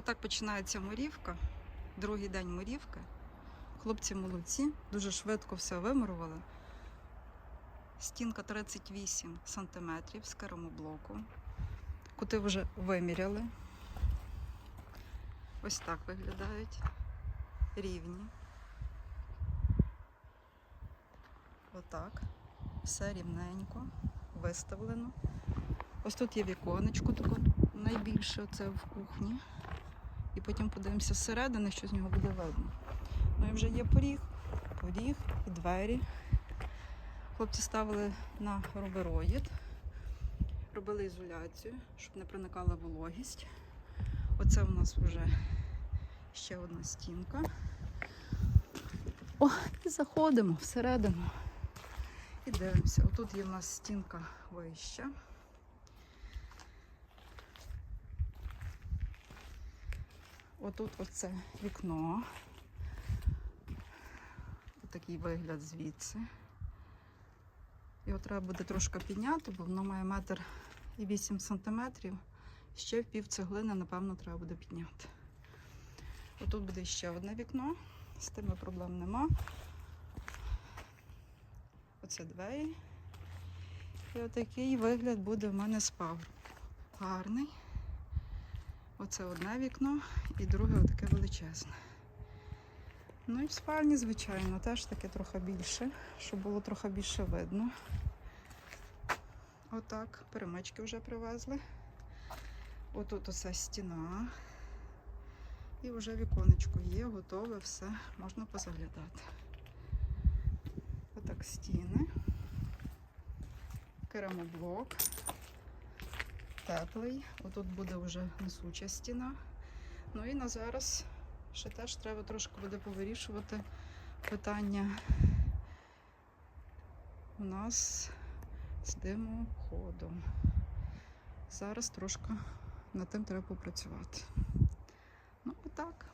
Отак починається морівка. Другий день морівки. Хлопці молодці, дуже швидко все вимурували. Стінка 38 см з керамоблоку. Кути вже виміряли. Ось так виглядають. Рівні. Отак. Все рівненько, виставлено. Ось тут є віконечко таке найбільше це в кухні. І потім подивимося зсередини, що з нього буде видно. Ну і вже є поріг, поріг і двері. Хлопці ставили на рубероїд, робили ізоляцію, щоб не проникала вологість. Оце у нас вже ще одна стінка. О, і заходимо всередину. І дивимося. Отут є в нас стінка вища. Отут оце вікно. Такий вигляд звідси. Його треба буде трошки підняти, бо воно має метр і 8 сантиметрів. Ще пів цеглини, напевно, треба буде підняти. Отут буде ще одне вікно, з тими проблем нема. Оце двері. І отакий вигляд буде в мене з пагорбу. Гарний. Оце одне вікно і друге отаке величезне. Ну і в спальні, звичайно, теж таке трохи більше, щоб було трохи більше видно. Отак, перемички вже привезли. Отут оця стіна. І вже віконечко є, готове, все, можна позаглядати. Отак стіни. Керамоблок. Теплий. Отут буде вже несуча стіна. Ну і на зараз ще теж треба трошки буде повирішувати питання у нас з димоходом. Зараз трошки над тим треба попрацювати. Ну, отак.